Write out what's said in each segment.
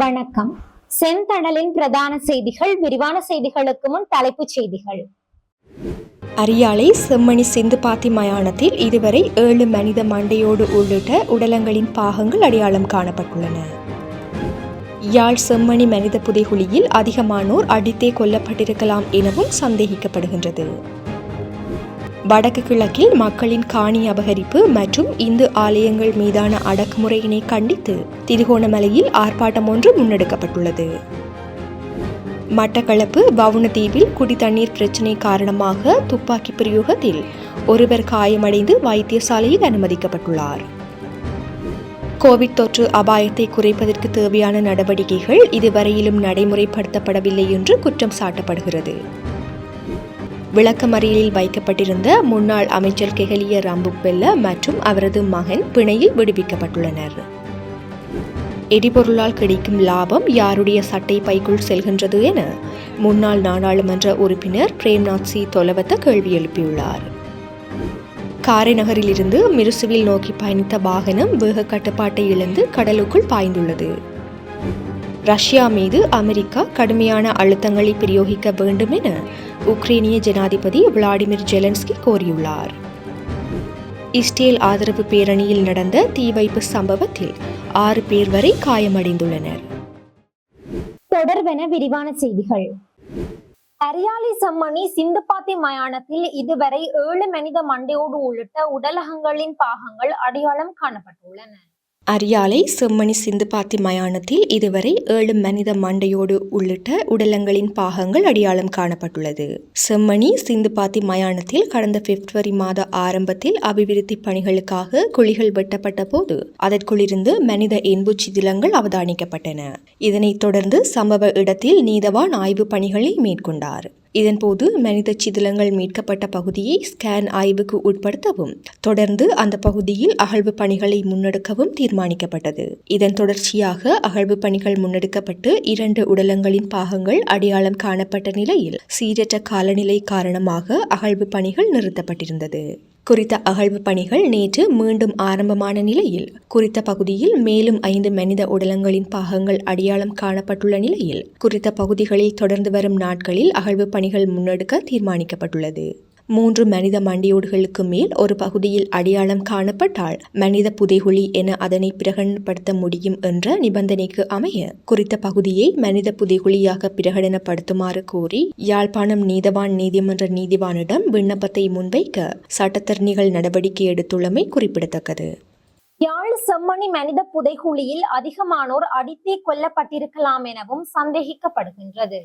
வணக்கம். செந்தணலின் பிரதான செய்திகள் விரிவான செய்திகளுக்கு முன் தலைப்புச் செய்திகள். அரியாலை செம்மணி சிந்துபாத்தி மயானத்தில் இதுவரை ஏழு மனித மண்டையோடு உள்ளிட்ட உடலங்களின் பாகங்கள் அடையாளம் காணப்பட்டுள்ளன. யாழ் செம்மணி மனித புதைகுழியில் அதிகமானோர் அடித்தே கொல்லப்பட்டிருக்கலாம் எனவும் சந்தேகிக்கப்படுகின்றது. வடக்கு கிழக்கில் மக்களின் காணி அபகரிப்பு மற்றும் இந்து ஆலயங்கள் மீதான அடக்குமுறையினை கண்டித்து திருகோணமலையில் ஆர்ப்பாட்டம் ஒன்று முன்னெடுக்கப்பட்டுள்ளது. மட்டக்களப்பு வவுணதீவில் குடிதண்ணீர் பிரச்சினை காரணமாக துப்பாக்கி பிரயோகத்தில் ஒருவர் காயமடைந்து வைத்தியசாலையில் அனுமதிக்கப்பட்டுள்ளார். கோவிட் தொற்று அபாயத்தை குறைப்பதற்கு தேவையான நடவடிக்கைகள் இதுவரையிலும் நடைமுறைப்படுத்தப்படவில்லை என்று குற்றம் சாட்டப்படுகிறது. விளக்கமறியலில் வைக்கப்பட்டிருந்த முன்னாள் அமைச்சர் கெஹலிய ராம்புக்வெல்ல மற்றும் அவரது மகன் பிணையில் விடுவிக்கப்பட்டுள்ளனர். எரிபொருளால் கிடைக்கும் லாபம் யாருடைய சட்டை பைக்குள் செல்கின்றது என முன்னாள் நாடாளுமன்ற உறுப்பினர் பிரேம்நாத் சி. தொலவத்த கேள்வி எழுப்பியுள்ளார். காரைநகரிலிருந்து மிருசுவில் நோக்கி பயணித்த வாகனம் வேக கட்டுப்பாட்டை இழந்து கடலுக்குள் பாய்ந்துள்ளது. ரஷ்யா மீது அமெரிக்கா கடுமையான அழுத்தங்களை பிரயோகிக்க வேண்டும் என உக்ரைனிய ஜனாதிபதி விளாடிமிர் ஜெலன்ஸ்கி கோரியுள்ளார். இஸ்ரேல் ஆதரவு பேரணியில் நடந்த தீ வைப்பு சம்பவத்தில் ஆறு பேர் வரை காயமடைந்துள்ளனர். தொடர்பென விரிவான செய்திகள். அரியாலி சம்மணி சிந்துபாத்தி மயானத்தில் இதுவரை ஏழு மனித மண்டையோடு உள்ளிட்ட உடலகங்களின் பாகங்கள் அடையாளம் காணப்பட்டுள்ளன. அரியாலை செம்மணி சிந்துபாத்தி மயானத்தில் இதுவரை ஏழு மனித மண்டையோடு உள்ளிட்ட உடலங்களின் பாகங்கள் அடையாளம் காணப்பட்டுள்ளது. செம்மணி சிந்துபாத்தி மயானத்தில் கடந்த பிப்ரவரி மாத ஆரம்பத்தில் அபிவிருத்தி பணிகளுக்காக குழிகள் வெட்டப்பட்ட போது அதற்குள்ளிருந்து மனித எண்பு சிதிலங்கள் அவதானிக்கப்பட்டன. இதனைத் தொடர்ந்து சம்பவ இடத்தில் நீதவான் ஆய்வு பணிகளை மேற்கொண்டார். இதன்போது மனித சிதிலங்கள் மீட்கப்பட்ட பகுதியை ஸ்கேன் ஆய்வுக்கு உட்படுத்தவும் தொடர்ந்து அந்த பகுதியில் அகழ்வு பணிகளை முன்னெடுக்கவும் தீர்மானிக்கப்பட்டது. இதன் தொடர்ச்சியாக அகழ்வு பணிகள் முன்னெடுக்கப்பட்டு இரண்டு உடலங்களின் பாகங்கள் அடையாளம் காணப்பட்ட நிலையில் சீரற்ற காலநிலை காரணமாக அகழ்வு பணிகள் நிறுத்தப்பட்டிருந்தது. குறித்த அகழ்வு பணிகள் நேற்று மீண்டும் ஆரம்பமான நிலையில் குறித்த பகுதியில் மேலும் ஐந்து மனித உடலங்களின் பாகங்கள் அடையாளம் காணப்பட்டுள்ள நிலையில் குறித்த பகுதிகளில் தொடர்ந்து வரும் நாட்களில் அகழ்வு பணிகள் முன்னெடுக்க தீர்மானிக்கப்பட்டுள்ளது. மூன்று மனித மண்டியோடுகளுக்கு மேல் ஒரு பகுதியில் அடையாளம் காணப்பட்டால் மனித புதைகுழி என அதனை பிரகடனப்படுத்த முடியும் என்ற நிபந்தனைக்கு அமைய குறித்த பகுதியை மனித புதைகுழியாக பிரகடனப்படுத்துமாறு கோரி யாழ்ப்பாணம் நீதவான் நீதிமன்ற நீதிவானிடம் விண்ணப்பத்தை முன்வைக்க சட்டத்தரணிகள் நடவடிக்கை எடுத்துள்ளமை குறிப்பிடத்தக்கது. யாழ் செம்மணி மனித புதைகுழியில் அதிகமானோர் அடித்தே கொல்லப்பட்டிருக்கலாம் எனவும் சந்தேகிக்கப்படுகின்றது.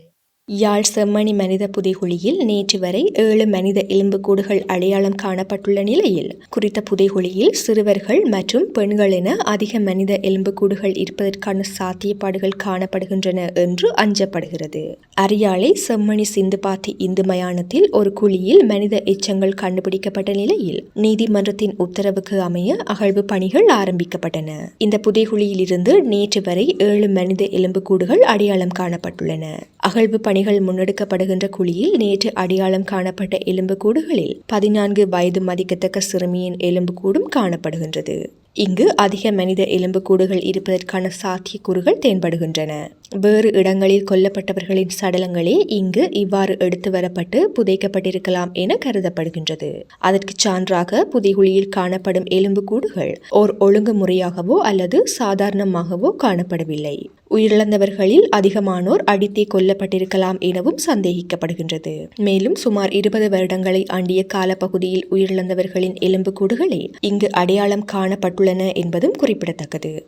யாழ் செம்மணி மனித புதைகுழியில் நேற்று வரை ஏழு மனித எலும்புக்கூடுகள் அடையாளம் காணப்பட்டுள்ள நிலையில் குறித்த புதைகுழியில் சிறுவர்கள் மற்றும் பெண்கள் என அதிக மனித எலும்புக்கூடுகள் இருப்பதற்கான சாத்தியப்பாடுகள் காணப்படுகின்றன என்று அஞ்சப்படுகிறது. அரியாலை செம்மணி சிந்துபாத்தி இந்து மயானத்தில் ஒரு குழியில் மனித எச்சங்கள் கண்டுபிடிக்கப்பட்ட நிலையில் நீதிமன்றத்தின் உத்தரவுக்கு அமைய அகழ்வு பணிகள் ஆரம்பிக்கப்பட்டன. இந்த புதைகுழியிலிருந்து நேற்று வரை ஏழு மனித எலும்புக்கூடுகள் அடையாளம் காணப்பட்டுள்ளன. அகழ்வு பணிகள் முன்னெடுக்கப்படுகின்ற குழியில் நேற்று அடையாளம் காணப்பட்ட எலும்புக்கூடுகளில் பதினான்கு வயது மதிக்கத்தக்க சிறுமியின் எலும்புக்கூடும் காணப்படுகின்றது. இங்கு அதிக மனித எலும்புக்கூடுகள் இருப்பதற்கான சாத்தியக்கூறுகள் தென்படுகின்றன. வேறு இடங்களில் கொல்லப்பட்டவர்களின் சடலங்களே இங்கு இவ்வாறு எடுத்து வரப்பட்டு புதைக்கப்பட்டிருக்கலாம் என கருதப்படுகின்றது. அதற்கு சான்றாக புதைகுழியில் காணப்படும் எலும்புக்கூடுகள் ஓர் ஒழுங்குமுறையாகவோ அல்லது சாதாரணமாகவோ காணப்படவில்லை. உயிரிழந்தவர்களில் அதிகமானோர் அடித்தே கொல்லப்பட்டிருக்கலாம் எனவும் சந்தேகிக்கப்படுகின்றது. மேலும் சுமார் இருபது வருடங்களை ஆண்டிய காலப்பகுதியில் உயிரிழந்தவர்களின் எலும்புக்கூடுகளே இங்கு அடையாளம் காணப்பட்டுள்ளன என்பதும் குறிப்பிடத்தக்கது.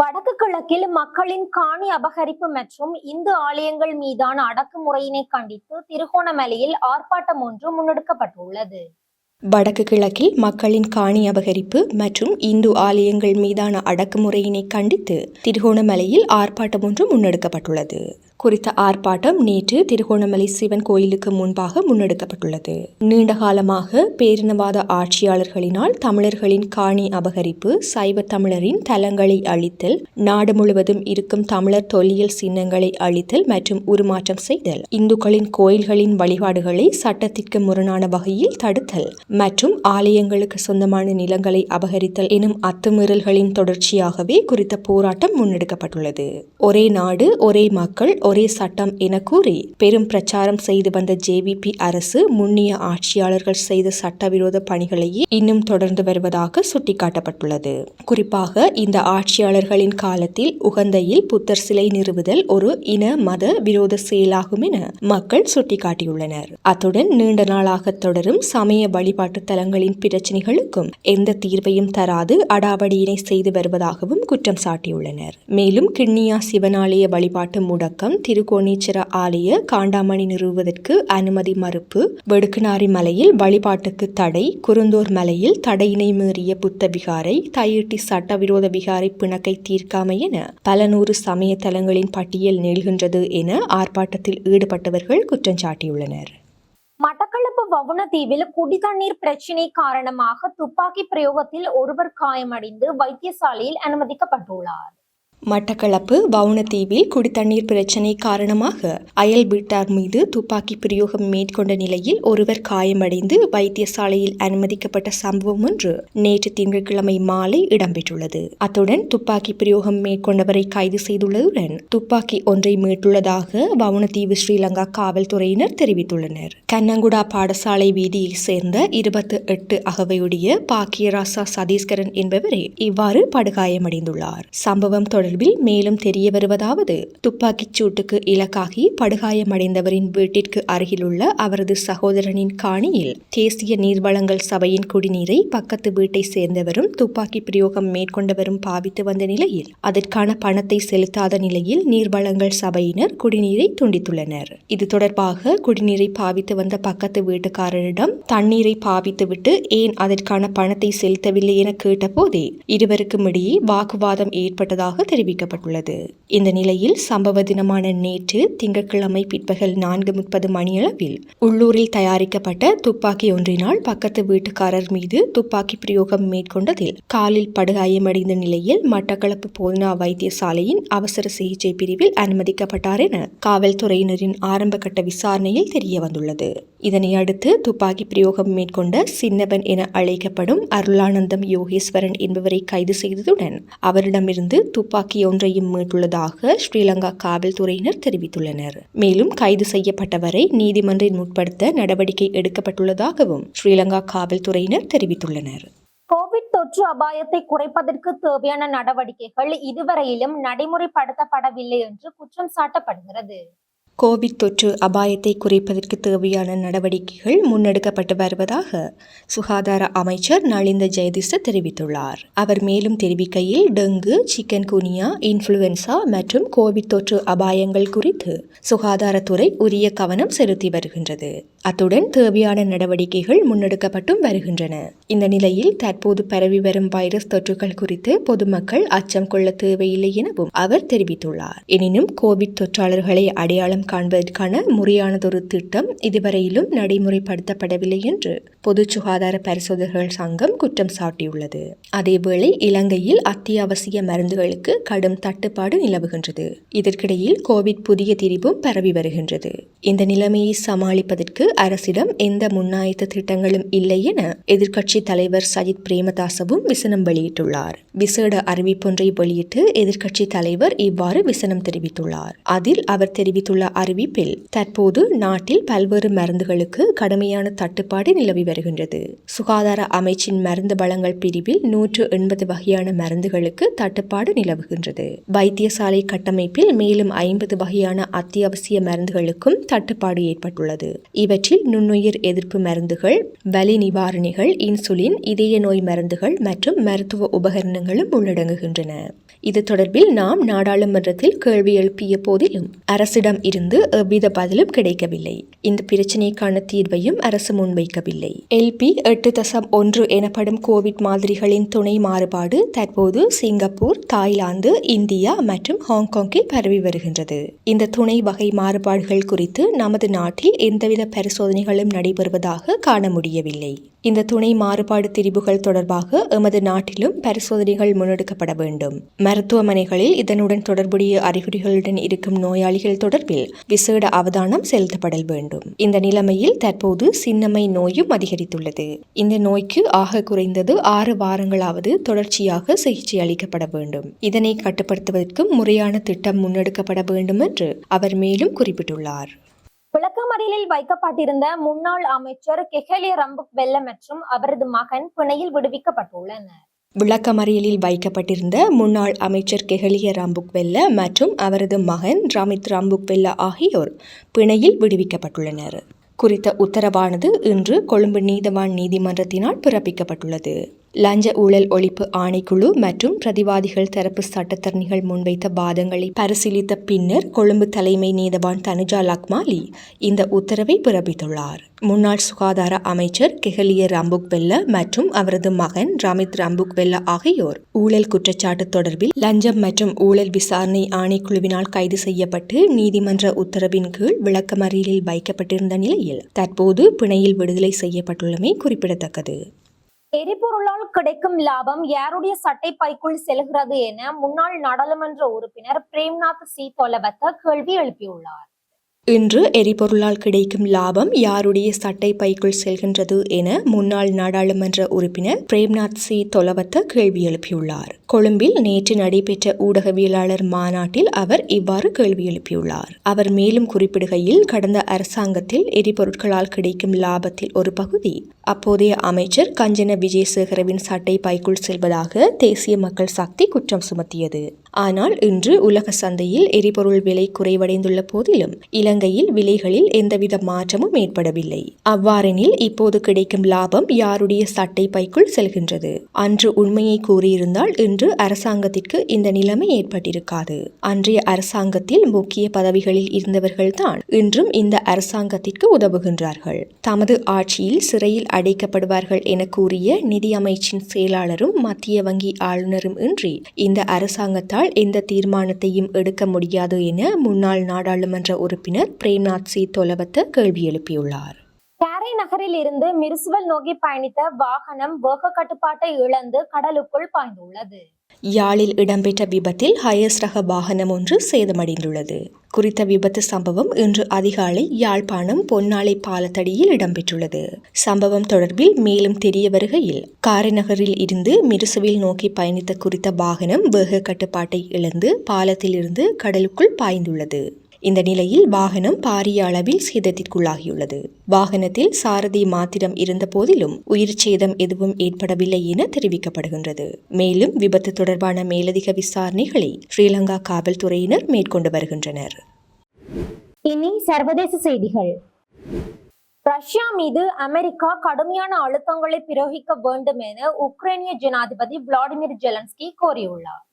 வடக்கு கிழக்கில் மக்களின் காணி அபகரிப்பு மற்றும் இந்து ஆலயங்கள் மீதான அடக்குமுறையினை கண்டித்து திருகோணமலையில் ஆர்ப்பாட்டம் ஒன்று முன்னெடுக்கப்பட்டுள்ளது. வடக்கு கிழக்கில் மக்களின் காணி அபகரிப்பு மற்றும் இந்து ஆலயங்கள் மீதான அடக்குமுறையினை கண்டித்து திருகோணமலையில் ஆர்ப்பாட்டம் ஒன்று முன்னெடுக்கப்பட்டுள்ளது. குறித்த ஆர்ப்பாட்டம் நேற்று திருகோணமலை சிவன் கோயிலுக்கு முன்பாக முன்னெடுக்கப்பட்டுள்ளது. நீண்ட காலமாக பேரினவாத ஆட்சியாளர்களினால் தமிழர்களின் காணி அபகரிப்பு சைவ தமிழரின் தலங்களை அழித்தல் நாடு முழுவதும் இருக்கும் தமிழர் தொல்லியல் சின்னங்களை அழித்தல் மற்றும் உருமாற்றம் செய்தல் இந்துக்களின் கோயில்களின் வழிபாடுகளை சட்டத்திற்கு முரணான வகையில் தடுத்தல் மற்றும் ஆலயங்களுக்கு சொந்தமான நிலங்களை அபகரித்தல் எனும் அத்துமீறல்களின் தொடர்ச்சியாகவே குறித்த போராட்டம் முன்னெடுக்கப்பட்டுள்ளது. ஒரே நாடு ஒரே மக்கள் ஒரே சட்டம் என கூறி பெரும் பிரச்சாரம் செய்து வந்த ஜேவிபி அரசு முன்னிய ஆட்சியாளர்கள் செய்த சட்டவிரோத பணிகளையே இன்னும் தொடர்ந்து வருவதாக சுட்டிக்காட்டப்பட்டுள்ளது. குறிப்பாக இந்த ஆட்சியாளர்களின் காலத்தில் உகந்தையில் புத்தர் சிலை நிறுவுதல் ஒரு இன மத விரோத செயலாகும் என மக்கள் சுட்டிக்காட்டியுள்ளனர். அத்துடன் நீண்ட நாளாக தொடரும் சமய வழிபாட்டு தலங்களின் பிரச்சினைகளுக்கும் எந்த தீர்வையும் தராது அடாவடியினை செய்து வருவதாகவும் குற்றம் சாட்டியுள்ளனர். மேலும் கிண்ணியா சிவனாலய வழிபாட்டு முடக்கம் திருக்கோணீச்சர ஆலய காண்டாமணி நிறுவுவதற்கு அனுமதி மறுப்பு. வெடுக்குநாரி மலையில் வழிபாட்டுக்கு தடை. குருந்தூர் மலையில் தடையினை மீறிய புத்த விகாரை தையிட்டி சட்டவிரோத விகாரை பிணக்கை தீர்க்காமை என பல நூறு சமய தலங்களின் பட்டியல் நீள்கின்றது என ஆர்ப்பாட்டத்தில் ஈடுபட்டவர்கள் குற்றம் சாட்டியுள்ளனர். மட்டக்களப்பு வவுணதீவில் குடிதண்ணீர் பிரச்சினை காரணமாக துப்பாக்கி பிரயோகத்தில் ஒருவர் காயமடைந்து வைத்தியசாலையில் அனுமதிக்கப்பட்டுள்ளார். மட்டக்களப்பு வவுனதீவில் குடித்தண்ணீர் பிரச்சினை காரணமாக அயல் வீட்டார் மீது துப்பாக்கி பிரயோகம் மேற்கொண்ட நிலையில் ஒருவர் காயமடைந்து வைத்தியசாலையில் அனுமதிக்கப்பட்ட சம்பவம் ஒன்று நேற்று திங்கட்கிழமை மாலை இடம்பெற்றுள்ளது. அத்துடன் துப்பாக்கி பிரயோகம் மேற்கொண்டவரை கைது செய்துள்ளதுடன் துப்பாக்கி ஒன்றை மீட்டுள்ளதாக வவுனத்தீவு ஸ்ரீலங்கா காவல்துறையினர் தெரிவித்துள்ளனர். கண்ணங்குடா பாடசாலை வீதியை சேர்ந்த இருபத்தி எட்டு அகவையுடைய பாக்கியராசா சதீஸ்கரன் என்பவரே இவ்வாறு படுகாயமடைந்துள்ளார். சம்பவம் தொடர்பில் மேலும் தெரிய வருவதாவது துப்பாக்கிச் சூட்டுக்கு இலக்காகி படுகாயமடைந்தவரின் வீட்டிற்கு அருகிலுள்ள அவரது சகோதரனின் காணியில் தேசிய நீர்வளங்கள் சபையின் குடிநீரை பக்கத்து வீட்டை சேர்ந்தவரும் துப்பாக்கி பிரயோகம் மேற்கொண்டவரும் பாவித்து வந்த நிலையில் அதற்கான பணத்தை செலுத்தாத நிலையில் நீர்வளங்கள் சபையினர் குடிநீரை துண்டித்துள்ளனர். இது தொடர்பாக குடிநீரை பாவித்து வந்த பக்கத்து வீட்டுக்காரரிடம் தண்ணீரை பாவித்துவிட்டு ஏன் அதற்கான பணத்தை செலுத்தவில்லை என கேட்டபோதே இருவருக்கும் இடையே வாக்குவாதம் ஏற்பட்டதாக தெரிவிக்கப்பட்டுள்ளது. இந்த நிலையில் சம்பவ தினமான நேற்று திங்கட்கிழமை பிற்பகல் நான்கு முப்பது மணியளவில் உள்ளூரில் தயாரிக்கப்பட்ட துப்பாக்கி ஒன்றினால் பக்கத்து வீட்டுக்காரர் மீது துப்பாக்கி பிரயோகம் மேற்கொண்டதில் காலில் படுகாயமடைந்த நிலையில் மட்டக்களப்பு போதனா வைத்தியசாலையின் அவசர சிகிச்சை பிரிவில் அனுமதிக்கப்பட்டார் என காவல்துறையினரின் ஆரம்பகட்ட விசாரணையில் தெரிய வந்துள்ளது இதனை அடுத்து துப்பாக்கி பிரயோகம் மேற்கொண்ட சின்னவன் என அழைக்கப்படும் அருளானந்தம் யோகேஸ்வரன் என்பவரை கைது செய்ததுடன் அவரிடமிருந்து துப்பாக்கி ஒன்றையும் மீட்டுள்ளதாக ஸ்ரீலங்கா காவல்துறையினர் தெரிவித்துள்ளனர். மேலும் கைது செய்யப்பட்டவரை நீதிமன்றில் முற்படுத்த நடவடிக்கை எடுக்கப்பட்டுள்ளதாகவும் ஸ்ரீலங்கா காவல்துறையினர் தெரிவித்துள்ளனர். கோவிட் தொற்று அபாயத்தை குறைப்பதற்கு தேவையான நடவடிக்கைகள் இதுவரையிலும் நடைமுறைப்படுத்தப்படவில்லை என்று குற்றம் சாட்டப்படுகிறது. கோவிட் தொற்று அபாயத்தை குறைப்பதற்கு தேவையான நடவடிக்கைகள் முன்னெடுக்கப்பட்டு வருவதாக சுகாதார அமைச்சர் நளிந்த ஜெயதிச தெரிவித்துள்ளார். அவர் மேலும் தெரிவிக்கையில் டெங்கு சிக்கன் குனியா இன்ஃப்ளூயன்சா மற்றும் கோவிட் தொற்று அபாயங்கள் குறித்து சுகாதாரத்துறை உரிய கவனம் செலுத்தி வருகின்றது. அத்துடன் தேவையான நடவடிக்கைகள் முன்னெடுக்கப்பட்டும் வருகின்றன. இந்த நிலையில் தற்போது பரவி வரும் வைரஸ் தொற்றுகள் குறித்து பொதுமக்கள் அச்சம் கொள்ள தேவையில்லை எனவும் அவர் தெரிவித்துள்ளார். எனினும் கோவிட் தொற்றாளர்களை அடையாளம் காண்பதற்கான முறையானதொரு திட்டம் இதுவரையிலும் நடைமுறைப்படுத்தப்படவில்லை என்று பொது சுகாதார பரிசோதகர்கள் சங்கம் குற்றம் சாட்டியுள்ளது. அதேவேளை இலங்கையில் அத்தியாவசிய மருந்துகளுக்கு கடும் தட்டுப்பாடு நிலவுகின்றது. இதற்கிடையில் கோவிட் புதிய திரிவும் பரவி வருகின்றது. இந்த நிலைமையை சமாளிப்பதற்கு அரசிடம் எந்த முன்னாயத்த திட்டங்களும் இல்லை என எதிர்க்கட்சி தலைவர் சஜித் பிரேமதாசவும் விசனம் வெளியிட்டுள்ளார். விசேட அறிவிப்பொன்றை வெளியிட்டு எதிர்க்கட்சி தலைவர் இவ்வாறு விசனம் தெரிவித்துள்ளார். அதில் அவர் தெரிவித்துள்ள அறிவிப்பில் தற்போது நாட்டில் பல்வேறு மருந்துகளுக்கு கடுமையான தட்டுப்பாடு நிலவி வருகின்றது. சுகாதார அமைச்சின் மருந்து வளங்கள் பிரிவில் நூற்று எண்பது வகையான மருந்துகளுக்கு தட்டுப்பாடு நிலவுகின்றது. வைத்தியசாலை கட்டமைப்பில் மேலும் ஐம்பது வகையான அத்தியாவசிய மருந்துகளுக்கும் தட்டுப்பாடு ஏற்பட்டுள்ளது. இவற்றில் நுண்ணுயிர் எதிர்ப்பு மருந்துகள் வலி நிவாரணிகள் இன்சுலின் இதய நோய் மருந்துகள் மற்றும் மருத்துவ உபகரணங்களும் உள்ளடங்குகின்றன. இது தொடர்பில் நாம் நாடாளுமன்றத்தில் கேள்வி எழுப்பிய போதிலும் அரசிடம் இருந்து எவ்வித பதிலும் கிடைக்கவில்லை. இந்த பிரச்சினைக்கான தீர்வையும் அரசு முன்வைக்கவில்லை. எல்பி எட்டு தசம் ஒன்று எனப்படும் கோவிட் மாதிரிகளின் துணை மாறுபாடு தற்போது சிங்கப்பூர் தாய்லாந்து இந்தியா மற்றும் ஹாங்காங்கில் பரவி வருகின்றது. இந்த துணை வகை மாறுபாடுகள் குறித்து நமது நாட்டில் எந்தவித பரிசோதனைகளும் நடைபெறுவதாக காண முடியவில்லை. இந்த துணை மாறுபாடு திரிபுகள் தொடர்பாக எமது நாட்டிலும் பரிசோதனைகள் முன்னெடுக்கப்பட வேண்டும். மருத்துவமனைகளில் இதனுடன் தொடர்புடைய அறிகுறிகளுடன் இருக்கும் நோயாளிகள் தொடர்பில் விசேட அவதானம் செலுத்தப்படல் வேண்டும். இந்த நிலைமையில் தற்போது சின்னம்மை நோயும் அதிகரித்துள்ளது. இந்த நோய்க்கு ஆக குறைந்தது ஆறு வாரங்களாவது தொடர்ச்சியாக சிகிச்சை அளிக்கப்பட வேண்டும். இதனை கட்டுப்படுத்துவதற்கும் முறையான திட்டம் முன்னெடுக்கப்பட வேண்டும் என்று அவர் மேலும் குறிப்பிட்டுள்ளார். விளக்கமறியலில் வைக்கப்பட்டிருந்த முன்னாள் அமைச்சர் கெஹலிய ரம்புக் வெல்ல மற்றும் அவரது மகன் பிணையில் விடுவிக்கப்பட்டுள்ளனர். விளக்கமறியலில் வைக்கப்பட்டிருந்த முன்னாள் அமைச்சர் கெஹலிய ராம்புக்வெல்ல மற்றும் அவரது மகன் ராமித் ராம்புக் வெல்ல ஆகியோர் பிணையில் விடுவிக்கப்பட்டுள்ளனர். குறித்த உத்தரவானது இன்று கொழும்பு நீதவான் நீதிமன்றத்தினால் பிறப்பிக்கப்பட்டுள்ளது. லஞ்ச ஊழல் ஒழிப்பு ஆணைக்குழு மற்றும் பிரதிவாதிகள் தரப்பு சட்டத்தரணிகள் முன்வைத்த வாதங்களை பரிசீலித்த பின்னர் கொழும்பு தலைமை நீதவான் தனுஜா லக்மாலி இந்த உத்தரவை பிறப்பித்துள்ளார். முன்னாள் சுகாதார அமைச்சர் கெஹலிய ரம்புக்வெல்ல மற்றும் அவரது மகன் ரமித் ரம்புக்வெல்ல ஆகியோர் ஊழல் குற்றச்சாட்டு தொடர்பில் லஞ்சம் மற்றும் ஊழல் விசாரணை ஆணைக்குழுவினால் கைது செய்யப்பட்டு நீதிமன்ற உத்தரவின் கீழ் விளக்கமறியலில் வைக்கப்பட்டிருந்த நிலையில் தற்போது பிணையில் விடுதலை செய்யப்பட்டுள்ளமை குறிப்பிடத்தக்கது. எரிபொருளால் கிடைக்கும் லாபம் யாருடைய சட்டை பைக்குள் செல்கிறது என முன்னாள் நாடாளுமன்ற உறுப்பினர் பிரேம்நாத் சி. தொலவத்த கேள்வி எழுப்பியுள்ளார். இன்று எரிபொருளால் கிடைக்கும் லாபம் யாருடைய சட்டை பைக்குள் செல்கின்றது என முன்னாள் நாடாளுமன்ற உறுப்பினர் பிரேம்நாத் சி. தொலவத்த கேள்வி எழுப்பியுள்ளார். கொழும்பில் நேற்று நடைபெற்ற ஊடகவியலாளர் மாநாட்டில் அவர் இவ்வாறு கேள்வி எழுப்பியுள்ளார். அவர் மேலும் குறிப்பிடுகையில் கடந்த அரசாங்கத்தில் எரிபொருட்களால் கிடைக்கும் லாபத்தில் ஒரு பகுதி. அப்போதைய அமைச்சர் கஞ்சன விஜயசேகரவின் சட்டை பைக்குள் செல்வதாக தேசிய மக்கள் சக்தி குற்றம் சுமத்தியது. ஆனால் இன்று உலக சந்தையில் எரிபொருள் விலை குறைவடைந்துள்ள போதிலும் இலங்கையில் விலைகளில் எந்தவித மாற்றமும் ஏற்படவில்லை. அவ்வாறெனில் இப்போது கிடைக்கும் லாபம் யாருடைய சட்டை பைக்குள் செல்கின்றது? அன்று உண்மையை கூறியிருந்தால் இன்று அரசாங்கத்திற்கு இந்த நிலைமை ஏற்பட்டிருக்காது. அன்றைய அரசாங்கத்தில் முக்கிய பதவிகளில் இருந்தவர்கள்தான் இன்றும் இந்த அரசாங்கத்திற்கு உதவுகின்றார்கள். தமது ஆட்சியில் சிறையில் அடைக்கப்படுவார்கள் என கூறிய நிதி அமைச்சின் செயலாளரும் மத்திய வங்கி ஆளுநரும் இன்றி இந்த அரசாங்கத்தால் எந்த தீர்மானத்தையும் எடுக்க முடியாது என முன்னாள் நாடாளுமன்ற உறுப்பினர் பிரேம்நாத் சி. தொலவத்த கேள்வி எழுப்பியுள்ளார். கேரை நகரில் இருந்து மிர்சுவல் நோக்கி பயணித்த வாகனம் வேக கட்டுப்பாட்டை இழந்து கடலுக்குள் பாய்ந்துள்ளது. யாழில் இடம்பெற்ற விபத்தில் ஹயஸ் ரக வாகனம் ஒன்று சேதமடைந்துள்ளது. குறித்த விபத்து சம்பவம் இன்று அதிகாலை யாழ்ப்பாணம் பொன்னாலை பாலத்தடியில் இடம்பெற்றுள்ளது. சம்பவம் தொடர்பில் மேலும் தெரிய வருகையில் காரைநகரில் இருந்து மிருசுவில் நோக்கி பயணித்த குறித்த வாகனம் வேக கட்டுப்பாட்டை இழந்து பாலத்திலிருந்து கடலுக்குள் பாய்ந்துள்ளது. இந்த நிலையில் வாகனம் பாரிய அளவில் சேதத்திற்குள்ளாகியுள்ளது. வாகனத்தில் சாரதி மாத்திரம் இருந்த போதிலும் உயிர் சேதம் எதுவும் ஏற்படவில்லை என தெரிவிக்கப்படுகின்றது. மேலும் விபத்து தொடர்பான மேலதிக விசாரணைகளை ஸ்ரீலங்கா காவல்துறையினர் மேற்கொண்டு வருகின்றனர். இனி சர்வதேச செய்திகள். ரஷ்யா மீது அமெரிக்கா கடுமையான அழுத்தங்களை பிரயோகிக்க வேண்டும் என உக்ரைனிய ஜனாதிபதி விளாடிமிர் ஜெலன்ஸ்கி கோரியுள்ளார்.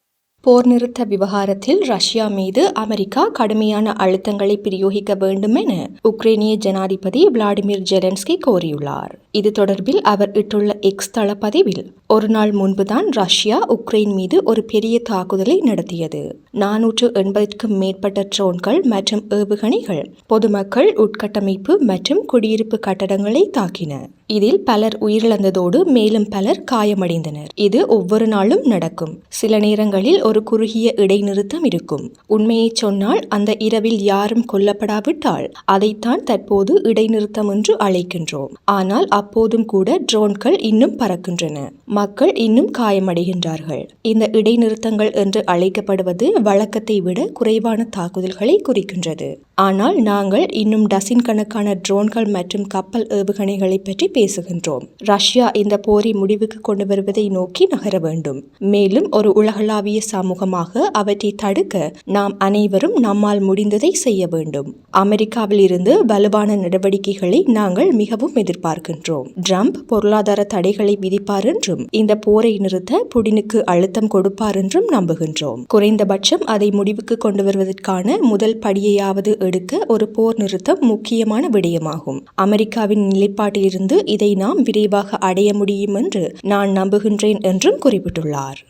போர் நிறுத்த விவகாரத்தில் ரஷ்யா மீது அமெரிக்கா கடுமையான அழுத்தங்களை பிரயோகிக்க வேண்டும் என உக்ரைனிய ஜனாதிபதி விளாடிமிர் ஜெலன்ஸ்கி கோரியுள்ளார். இது தொடர்பில் அவர் இட்டுள்ள எக்ஸ் தள பதிவில் ஒரு நாள் முன்புதான் ரஷ்யா உக்ரைன் மீது ஒரு பெரிய தாக்குதலை நடத்தியது. நானூற்று எண்பதுக்கும் மேற்பட்ட ட்ரோன்கள் மற்றும் ஏவுகணைகள் பொதுமக்கள் உட்கட்டமைப்பு மற்றும் குடியிருப்பு கட்டடங்களை தாக்கின. இதில் பலர் உயிரிழந்ததோடு மேலும் பலர் காயமடைந்தனர். இது ஒவ்வொரு நாளும் நடக்கும். சில நேரங்களில் ஒரு குறுகிய இடைநிறுத்தம் இருக்கும். உண்மையை சொன்னால் அந்த இரவில் யாரும் கொல்லப்படாவிட்டால் அதைத்தான் தற்போது இடைநிறுத்தம் என்று அழைக்கின்றோம். ஆனால் அப்போதும் கூட ட்ரோன்கள் இன்னும் பறக்கின்றன. மக்கள் இன்னும் காயமடைகின்றார்கள். இந்த இடைநிறுத்தங்கள் என்று அழைக்கப்படுவது வழக்கத்தை விட குறைவான தாக்குதல்களை குறிக்கின்றது. ஆனால் நாங்கள் இன்னும் டசின் கணக்கான ட்ரோன்கள் மற்றும் கப்பல் ஏவுகணைகளை பற்றி பேசுகின்றோம். ரஷ்யா இந்த போரை முடிவுக்கு கொண்டு வருவதை நோக்கி நகர வேண்டும். மேலும் ஒரு உலகளாவிய சமூகமாக அவற்றை தடுக்க நாம் அனைவரும் நம்மால் முடிந்ததை செய்ய வேண்டும். அமெரிக்காவில் இருந்து வலுவான நடவடிக்கைகளை நாங்கள் மிகவும் எதிர்பார்க்கின்றோம். ட்ரம்ப் பொருளாதார தடைகளை விதிப்பார் என்றும் இந்த போரை நிறுத்த புடினுக்கு அழுத்தம் கொடுப்பார் என்றும் நம்புகின்றோம். குறைந்தபட்சம் அதை முடிவுக்கு கொண்டு வருவதற்கான முதல் படியையாவது எடுக்க ஒரு போர் நிறுத்தம் முக்கியமான விடயமாகும். அமெரிக்காவின் நிலைப்பாட்டிலிருந்து இதை நாம் விரைவாக அடைய முடியும் என்று நான் நம்புகின்றேன் என்றும் குறிப்பிட்டுள்ளார்.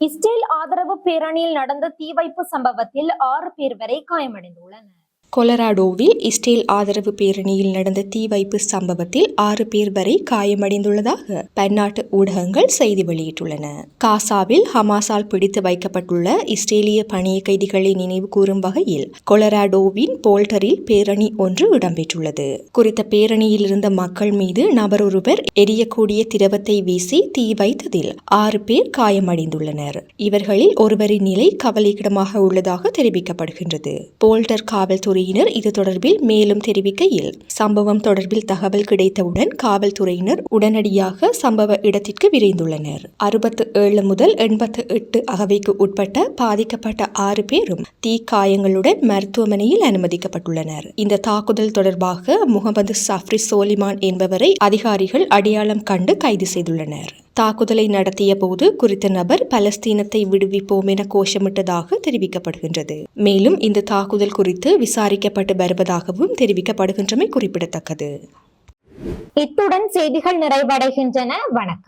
இஸ்ரேல் ஆதரவு பேரணியில் நடந்த தீவைப்பு சம்பவத்தில் ஆறு பேர் வரை காயமடைந்துள்ளனர். கொலராடோவில் இஸ்ரேல் ஆதரவு பேரணியில் நடந்த தீ வைப்பு சம்பவத்தில் ஆறு பேர் வரை காயமடைந்துள்ளதாக பன்னாட்டு ஊடகங்கள் செய்தி வெளியிட்டுள்ளன. காசாவில் ஹமாஸால் பிடித்து வைக்கப்பட்டுள்ள இஸ்ரேலிய பணிய கைதிகளை நினைவு கூறும் வகையில் கொலராடோவின் போல்டரில் பேரணி ஒன்று இடம்பெற்றுள்ளது. குறித்த பேரணியில் இருந்த மக்கள் மீது நபர் ஒருவர் எரியக்கூடிய திரவத்தை வீசி தீ வைத்ததில் ஆறு பேர் காயமடைந்துள்ளனர். இவர்களில் ஒருவரின் நிலை கவலைக்கிடமாக உள்ளதாக தெரிவிக்கப்படுகின்றது. போல்டர் காவல்துறை காவல்துறையினர் இது தொடர்பில் மேலும் தெரிவிக்கையில் சம்பவம் தொடர்பில் தகவல் கிடைத்தவுடன் காவல்துறையினர் உடனடியாக சம்பவ இடத்திற்கு விரைந்துள்ளனர். அறுபத்து ஏழு முதல் எண்பத்து எட்டு அகவைக்கு உட்பட்ட பாதிக்கப்பட்ட ஆறு பேரும் தீ காயங்களுடன் மருத்துவமனையில் அனுமதிக்கப்பட்டுள்ளனர். இந்த தாக்குதல் தொடர்பாக முகமது சஃப்ரி சோலிமான் என்பவரை அதிகாரிகள் அடையாளம் கண்டு கைது செய்துள்ளனர். தாக்குதலை நடத்திய போது குறித்த நபர் பலஸ்தீனத்தை விடுவிப்போம் என கோஷமிட்டதாக தெரிவிக்கப்படுகின்றது. மேலும் இந்த தாக்குதல் குறித்து விசாரிக்கப்பட்டு வருவதாகவும் தெரிவிக்கப்படுகின்றமை குறிப்பிடத்தக்கது. இத்துடன் செய்திகள் நிறைவடைகின்றன. வணக்கம்.